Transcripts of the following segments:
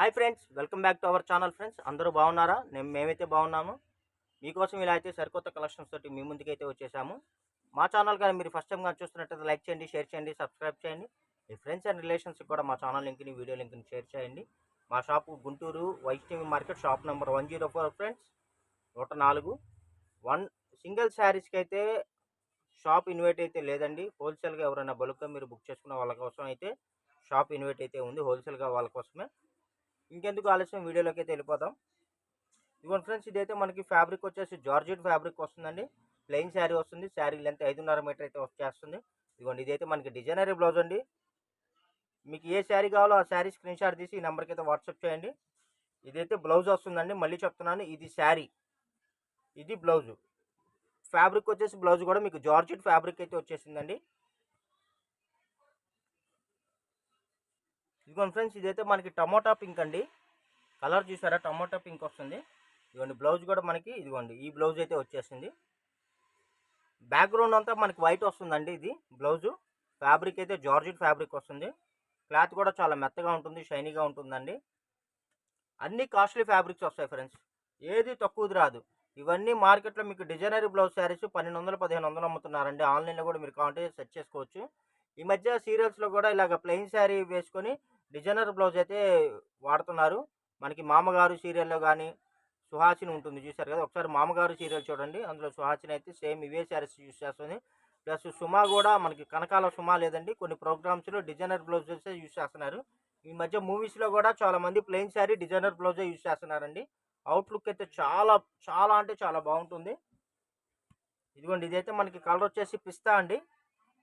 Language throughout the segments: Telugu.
Hi friends welcome back to our channel friends అందరూ బాగున్నారా? నేను మేమైతే బాగున్నాము. మీకోసం ఇలా అయితే సరికొత్త కలెక్షన్స్ తోటి మీ ముందుకైతే వచ్చేసాము. మా ఛానల్ కానీ మీరు ఫస్ట్ టైం కానీ చూస్తున్నట్టయితే లైక్ చేయండి షేర్ చేయండి సబ్స్క్రైబ్ చేయండి. మీ ఫ్రెండ్స్ అండ్ రిలేషన్స్కి కూడా మా ఛానల్ లింక్ని వీడియో లింక్ని షేర్ చేయండి. మా shop Guntur Vaishnavi market shop number one zero four friends నూట నాలుగు. వన్ సింగిల్ శారీస్కి అయితే షాప్ ఇన్వైట్ అయితే లేదండి. హోల్సేల్గా ఎవరైనా బల్క్గా మీరు బుక్ చేసుకున్న వాళ్ళ కోసం అయితే షాప్ ఇన్వైట్ అయితే ఉంది. హోల్సేల్గా వాళ్ళ కోసమే. ఇంకెందుకు ఆలస్యం? వీడియోలోకి అయితే వెళ్ళిపోతాం ఇదిగోండి ఫ్రెండ్స్ ఇదైతే మనకి ఫ్యాబ్రిక్ వచ్చేసి జార్జెట్ ఫ్యాబ్రిక్ వస్తుందండి. ప్లెయిన్ శారీ వస్తుంది. శారీ లెంత్ ఐదున్నర మీటర్ అయితే వచ్చేస్తుంది. ఇదిగోండి ఇదైతే మనకి డిజైనరీ బ్లౌజ్ అండి. మీకు ఏ శారీ కావాలో ఆ శారీ స్క్రీన్ షాట్ తీసి ఈ నెంబర్కి అయితే వాట్సాప్ చేయండి. ఇదైతే బ్లౌజ్ వస్తుందండి. మళ్ళీ చెప్తున్నాను ఇది శారీ. ఇది బ్లౌజు. ఫ్యాబ్రిక్ వచ్చేసి బ్లౌజ్ కూడా మీకు జార్జెట్ ఫ్యాబ్రిక్ అయితే వచ్చేసిందండి. ఇదిగోండి ఫ్రెండ్స్ ఇదైతే మనకి టమోటా పింక్ అండి. కలర్ చూసారా? టమోటా పింక్ వస్తుంది. ఇదిగోండి బ్లౌజ్ కూడా మనకి ఇదిగోండి ఈ బ్లౌజ్ అయితే వచ్చేసింది. బ్యాక్గ్రౌండ్ అంతా మనకి వైట్ వస్తుందండి ఇది బ్లౌజు. ఫ్యాబ్రిక్ అయితే జార్జిట్ ఫ్యాబ్రిక్ వస్తుంది. క్లాత్ కూడా చాలా మెత్తగా ఉంటుంది షైనీగా ఉంటుందండి. అన్ని కాస్ట్లీ ఫ్యాబ్రిక్స్ వస్తాయి ఫ్రెండ్స్. ఏది తక్కువది రాదు. ఇవన్నీ మార్కెట్లో మీకు డిజైనరీ బ్లౌజ్ శారీస్ పన్నెండు వందలు పదిహేను వందలు అమ్ముతున్నారండి. ఆన్లైన్లో కూడా మీరు కావాలంటే సెట్ చేసుకోవచ్చు. ఈ మధ్య సీరియల్స్లో కూడా ఇలాగ ప్లెయిన్ శారీ వేసుకొని డిజైనర్ బ్లౌజ్ అయితే వాడుతున్నారు. మనకి మామగారు సీరియల్లో కానీ సుహాసిని ఉంటుంది చూసారు కదా ఒకసారి మామగారు సీరియల్ చూడండి. అందులో సుహాసిని అయితే సేమ్ ఇవే శారీస్ యూస్ చేస్తుంది. ప్లస్ సుమా కూడా మనకి కనకాల సుమా లేదండి. కొన్ని ప్రోగ్రామ్స్లో డిజైనర్ బ్లౌజెస్ యూస్ చేస్తున్నారు. ఈ మధ్య మూవీస్లో కూడా చాలా మంది ప్లెయిన్ శారీ డిజైనర్ బ్లౌజే యూస్ చేస్తున్నారండి. అవుట్లుక్ అయితే చాలా చాలా అంటే చాలా బాగుంటుంది. ఇదిగోండి ఇదైతే మనకి కలర్ వచ్చేసి పిస్తా అండి.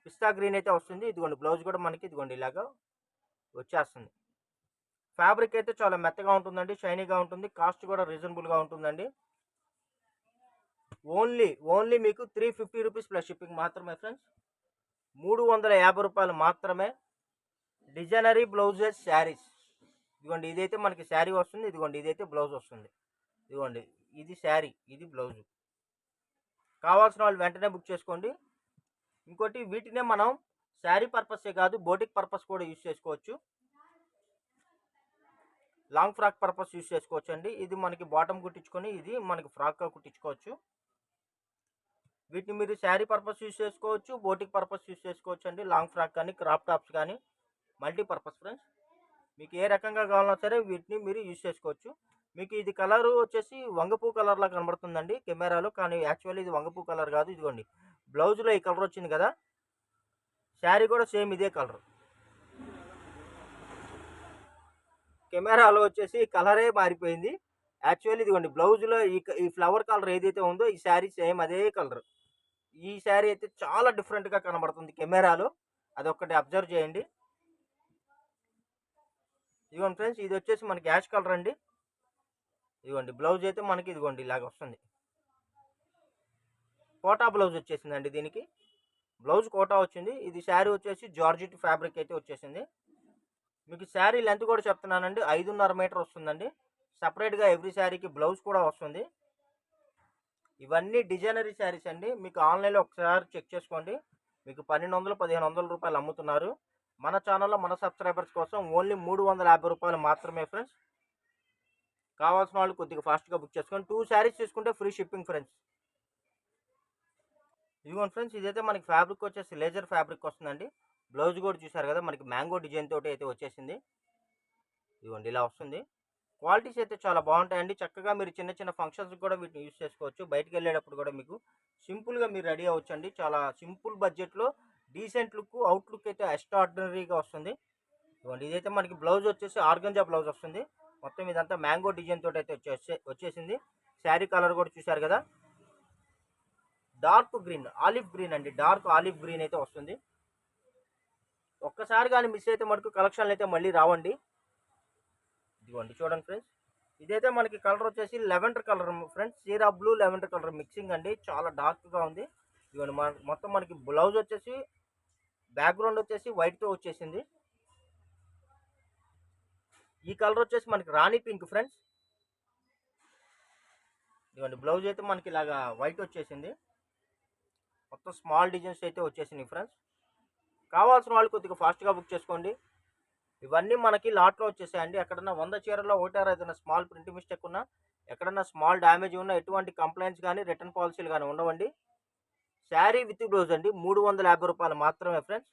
పిస్తా గ్రీన్ అయితే వస్తుంది. ఇదిగోండి బ్లౌజ్ కూడా మనకి ఇదిగోండి ఇలాగా వచ్చేస్తుంది. ఫ్యాబ్రిక్ అయితే చాలా మెత్తగా ఉంటుందండి షైనీగా ఉంటుంది కాస్ట్ కూడా రీజనబుల్గా ఉంటుందండి. ఓన్లీ ఓన్లీ మీకు three fifty rupees plus shipping మాత్రమే ఫ్రెండ్స్ మూడు వందల యాభై రూపాయలు మాత్రమే డిజైనరీ బ్లౌజెస్ శారీస్ ఇదిగోండి ఇదైతే మనకి శారీ వస్తుంది ఇదిగోండి ఇదైతే బ్లౌజ్ వస్తుంది. ఇదిగోండి ఇది శారీ ఇది బ్లౌజు కావాల్సిన వాళ్ళు వెంటనే బుక్ చేసుకోండి. ఇంకోటి వీటినే మనం శారీ పర్పసే కాదు బోటిక్ పర్పస్ కూడా యూజ్ చేసుకోవచ్చు. లాంగ్ ఫ్రాక్ పర్పస్ యూజ్ చేసుకోవచ్చు అండి ఇది మనకి బాటమ్ కుట్టించుకొని ఇది మనకి ఫ్రాక్గా కుట్టించుకోవచ్చు. వీటిని మీరు శారీ పర్పస్ యూజ్ చేసుకోవచ్చు బోటిక్ పర్పస్ యూజ్ చేసుకోవచ్చు అండి లాంగ్ ఫ్రాక్ కానీ క్రాప్ టాప్స్ కానీ మల్టీపర్పస్ ఫ్రెండ్స్. మీకు ఏ రకంగా కావాలన్నా సరే వీటిని మీరు యూజ్ చేసుకోవచ్చు. మీకు ఇది కలర్ వచ్చేసి వంగపూ కలర్లా కనబడుతుందండి కెమెరాలో. కానీ యాక్చువల్లీ ఇది వంగపూ కలర్ కాదు ఇదిగోండి. బ్లౌజ్లో ఈ కలర్ వచ్చింది కదా శారీ కూడా సేమ్ ఇదే కలర్. కెమెరాలో వచ్చేసి కలరే మారిపోయింది. యాక్చువల్లీ ఇదిగోండి బ్లౌజ్లో ఈ ఈ ఫ్లవర్ కలర్ ఏదైతే ఉందో ఈ శారీ సేమ్ అదే కలర్. ఈ శారీ అయితే చాలా డిఫరెంట్గా కనబడుతుంది కెమెరాలో. అదొక్కటి అబ్జర్వ్ చేయండి. ఇదిగోండి ఫ్రెండ్స్ ఇది వచ్చేసి మనకి యాష్ కలర్ అండి. ఇదిగోండి బ్లౌజ్ అయితే మనకి ఇదిగోండి ఇలాగ వస్తుంది. కోటా బ్లౌజ్ వచ్చేసిందండి దీనికి. బ్లౌజ్ కోటా వచ్చింది. ఇది శారీ వచ్చేసి జార్జిట్ ఫ్యాబ్రిక్ అయితే వచ్చేసింది. మీకు శారీ లెంత్ కూడా చెప్తున్నానండి. ఐదున్నర మీటర్ వస్తుందండి. సపరేట్గా ఎవ్రీ శారీకి బ్లౌజ్ కూడా వస్తుంది. ఇవన్నీ డిజైనరీ శారీస్ అండి. మీకు ఆన్లైన్లో ఒకసారి చెక్ చేసుకోండి. మీకు పన్నెండు వందలు పదిహేను వందల రూపాయలు అమ్ముతున్నారు. మన ఛానల్లో మన సబ్స్క్రైబర్స్ కోసం ఓన్లీ మూడు వందల యాభై రూపాయలు మాత్రమే ఫ్రెండ్స్. కావాల్సిన వాళ్ళు కొద్దిగా ఫాస్ట్గా బుక్ చేసుకోండి టూ శారీస్ తీసుకుంటే ఫ్రీ షిప్పింగ్ ఫ్రెండ్స్. ఇదిగోండి ఫ్రెండ్స్ ఇదైతే మనకి ఫ్యాబ్రిక్ వచ్చేసి లేజర్ ఫ్యాబ్రిక్ వస్తుందండి. బ్లౌజ్ కూడా చూసారు కదా మనకి మ్యాంగో డిజైన్ తోటి అయితే వచ్చేసింది. ఇదిగోండి ఇలా వస్తుంది. క్వాలిటీస్ అయితే చాలా బాగుంటాయండి. చక్కగా మీరు చిన్న చిన్న ఫంక్షన్స్ కూడా వీటిని యూస్ చేసుకోవచ్చు. బయటికి వెళ్ళేటప్పుడు కూడా మీకు సింపుల్గా మీరు రెడీ అవ్వచ్చండి. చాలా సింపుల్ బడ్జెట్లో డీసెంట్ లుక్ అవుట్ లుక్ అయితే ఎక్స్ట్రాడినరీగా వస్తుంది. ఇదిగోండి ఇదైతే మనకి బ్లౌజ్ వచ్చేసి ఆర్గంజా బ్లౌజ్ వస్తుంది. మొత్తం ఇదంతా మ్యాంగో డిజైన్ తోటి అయితే వచ్చేసి వచ్చేసింది. శారీ కలర్ కూడా చూసారు కదా డార్క్ గ్రీన్ ఆలివ్ గ్రీన్ అండి. డార్క్ ఆలివ్ గ్రీన్ అయితే వస్తుంది. ఒక్కసారి కానీ మిస్ అయితే మటుకు కలెక్షన్లు అయితే మళ్ళీ రావండి. ఇదిగోండి చూడండి ఫ్రెండ్స్. ఇదైతే మనకి కలర్ వచ్చేసి లెవెండర్ కలర్ ఫ్రెండ్స్. సీరా బ్లూ లెవెండర్ కలర్ మిక్సింగ్ అండి. చాలా డార్క్గా ఉంది. ఇదిగోండి మన మొత్తం మనకి బ్లౌజ్ వచ్చేసి బ్యాక్గ్రౌండ్ వచ్చేసి వైట్తో వచ్చేసింది. ఈ కలర్ వచ్చేసి మనకి రాణి పింక్ ఫ్రెండ్స్. ఇదిగోండి బ్లౌజ్ అయితే మనకి ఇలాగా వైట్ వచ్చేసింది. మొత్తం స్మాల్ డిజైన్స్ అయితే వచ్చేసినాయి ఫ్రెండ్స్. కావాల్సిన వాళ్ళు కొద్దిగా ఫాస్ట్గా బుక్ చేసుకోండి. ఇవన్నీ మనకి లాట్లో వచ్చేసాయండి. ఎక్కడన్నా వంద చీరల్లో ఒకటారు ఏదైనా స్మాల్ ప్రింట్ మిస్టేక్ ఉన్నా ఎక్కడన్నా స్మాల్ డ్యామేజ్ ఉన్నా ఎటువంటి కంప్లైంట్స్ కానీ రిటర్న్ పాలసీలు కానీ ఉండవండి. శారీ విత్ బ్లౌజ్ అండి. మూడు వందల యాభై రూపాయలు మాత్రమే ఫ్రెండ్స్.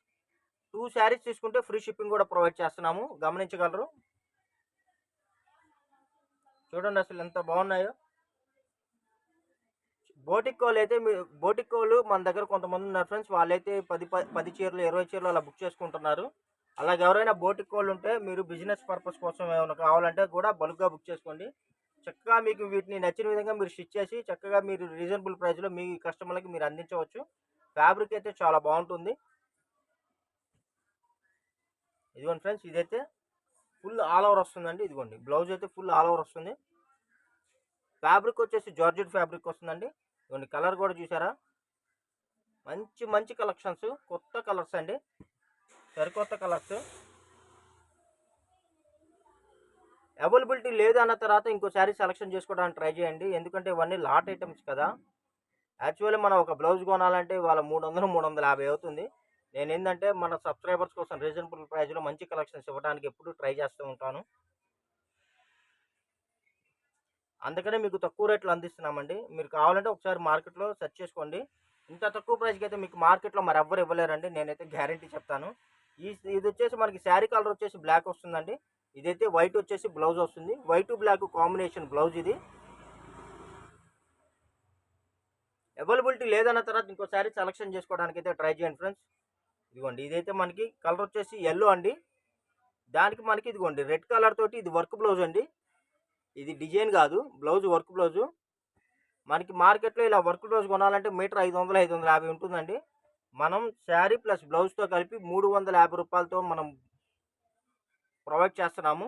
టూ శారీస్ తీసుకుంటే ఫ్రీ షిప్పింగ్ కూడా ప్రొవైడ్ చేస్తున్నాము. గమనించగలరు. చూడండి అసలు ఎంత బాగున్నాయో. బోటిక్ కోళ్ళు అయితే మీ బోటిక్ కోళ్ళు మన దగ్గర కొంతమంది ఉన్నారు ఫ్రెండ్స్ వాళ్ళైతే పది పది చీరలు ఇరవై చీరలు అలా బుక్ చేసుకుంటున్నారు. అలాగే ఎవరైనా బోటిక్ కోళ్ళు ఉంటే మీరు బిజినెస్ పర్పస్ కోసం ఏమైనా కావాలంటే కూడా బల్క్గా బుక్ చేసుకోండి. చక్కగా మీకు వీటిని నచ్చిన విధంగా మీరు స్టిచ్ చేసి చక్కగా మీరు రీజనబుల్ ప్రైస్లో మీ కస్టమర్లకి మీరు అందించవచ్చు. ఫ్యాబ్రిక్ అయితే చాలా బాగుంటుంది. ఇదిగోండి ఫ్రెండ్స్ ఇదైతే ఫుల్ ఆల్ ఓవర్ వస్తుందండి. ఇదిగోండి బ్లౌజ్ అయితే ఫుల్ ఆల్ ఓవర్ వస్తుంది. ఫ్యాబ్రిక్ వచ్చేసి జార్జెట్ ఫ్యాబ్రిక్ వస్తుందండి. ఇవ్వండి. కలర్ కూడా చూసారా? మంచి మంచి కలెక్షన్స్. కొత్త కలర్స్ అండి. సరికొత్త కలర్స్. అవైలబిలిటీ లేదు అన్న తర్వాత ఇంకో శారీ సెలెక్షన్ చేసుకోవడానికి ట్రై చేయండి. ఎందుకంటే ఇవన్నీ లాట్ ఐటమ్స్ కదా. యాక్చువల్లీ మనం ఒక బ్లౌజ్ కొనాలంటే వాళ్ళ మూడు వందలు మూడు వందల యాభై అవుతుంది. నేను ఏంటంటే మన సబ్స్క్రైబర్స్ కోసం రీజనబుల్ ప్రైస్లో మంచి కలెక్షన్స్ ఇవ్వడానికి ఎప్పుడు ట్రై చేస్తూ ఉంటాను. అందుకనే మీకు తక్కువ రేట్లో అందిస్తున్నామండి. మీరు కావాలంటే ఒకసారి మార్కెట్లో సెర్చ్ చేసుకోండి. ఇంత తక్కువ ప్రైస్కి అయితే మీకు మార్కెట్లో మరి ఎవ్వరు ఇవ్వలేరండి. నేనైతే గ్యారంటీ చెప్తాను. ఈ ఇది వచ్చేసి మనకి శారీ కలర్ వచ్చేసి బ్లాక్ వస్తుందండి. ఇదైతే వైట్ వచ్చేసి బ్లౌజ్ వస్తుంది. వైట్ బ్లాక్ కాంబినేషన్ బ్లౌజ్ ఇది. అవైలబిలిటీ లేదన్న తర్వాత ఇంకోసారి సెలక్షన్ చేసుకోవడానికి అయితే ట్రై చేయండి ఫ్రెండ్స్. ఇదిగోండి ఇదైతే మనకి కలర్ వచ్చేసి ఎల్లో అండి. దానికి మనకి ఇదిగోండి రెడ్ కలర్ తోటి ఇది వర్క్ బ్లౌజ్ అండి. ఇది డిజైన్ కాదు. Blouse work blouse. మనకి మార్కెట్లో ఇలా వర్క్ బ్లౌజ్ కొనాలంటే మీటర్ ఐదు వందల ఐదు వందల యాభై ఉంటుందండి. మనం శారీ ప్లస్ బ్లౌజ్తో కలిపి మూడు వందల యాభై రూపాయలతో మనం ప్రొవైడ్ చేస్తున్నాము.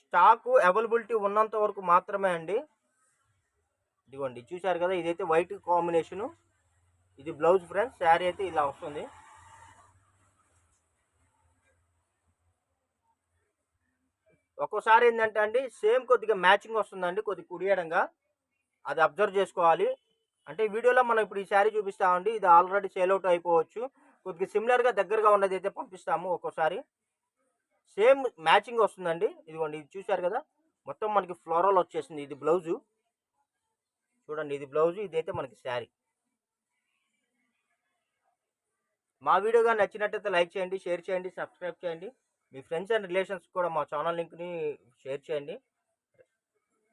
స్టాకు అవైలబిలిటీ ఉన్నంత వరకు మాత్రమే అండి. ఇదిగోండి చూశారు కదా ఇదైతే వైట్ కాంబినేషను. ఇది బ్లౌజ్ ఫ్రెండ్స్ శారీ అయితే ఇలా వస్తుంది. ఒక్కోసారి ఏంటంటే అండి సేమ్ కొద్దిగా మ్యాచింగ్ వస్తుందండి కొద్దిగా కుడియడంగా. అది అబ్జర్వ్ చేసుకోవాలి. అంటే వీడియోలో మనం ఇప్పుడు ఈ శారీ చూపిస్తామండి. ఇది ఆల్రెడీ సేల్ అవుట్ అయిపోవచ్చు. కొద్దిగా సిమిలర్గా దగ్గరగా ఉన్నది అయితే పంపిస్తాము ఒక్కోసారి. సేమ్ మ్యాచింగ్ వస్తుందండి. ఇదిగోండి ఇది చూశారు కదా? మొత్తం మనకి ఫ్లోరల్ వచ్చేసింది ఇది బ్లౌజు. చూడండి ఇది బ్లౌజు ఇదైతే మనకి శారీ. మా వీడియో కానీ నచ్చినట్టయితే లైక్ చేయండి షేర్ చేయండి సబ్స్క్రైబ్ చేయండి. మీ ఫ్రెండ్స్ అండ్ రిలేషన్స్ కూడా మా ఛానల్ లింక్ని షేర్ చేయండి.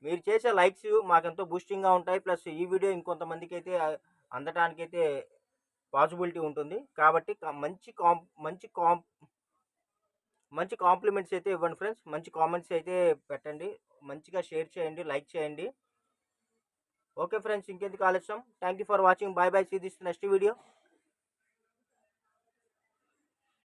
మీరు చేసే లైక్స్ మాకెంతో బూస్టింగ్గా ఉంటాయి. ప్లస్ ఈ వీడియో ఇంకొంతమందికి అయితే అందటానికైతే పాసిబిలిటీ ఉంటుంది. కాబట్టి మంచి కాం మంచి కాం మంచి కాంప్లిమెంట్స్ అయితే ఇవ్వండి ఫ్రెండ్స్. మంచి కామెంట్స్ అయితే పెట్టండి. మంచిగా షేర్ చేయండి లైక్ చేయండి. ఓకే ఫ్రెండ్స్ ఇంకెందుకు ఆలస్యం? Thank you for watching. Bye bye. See this next video.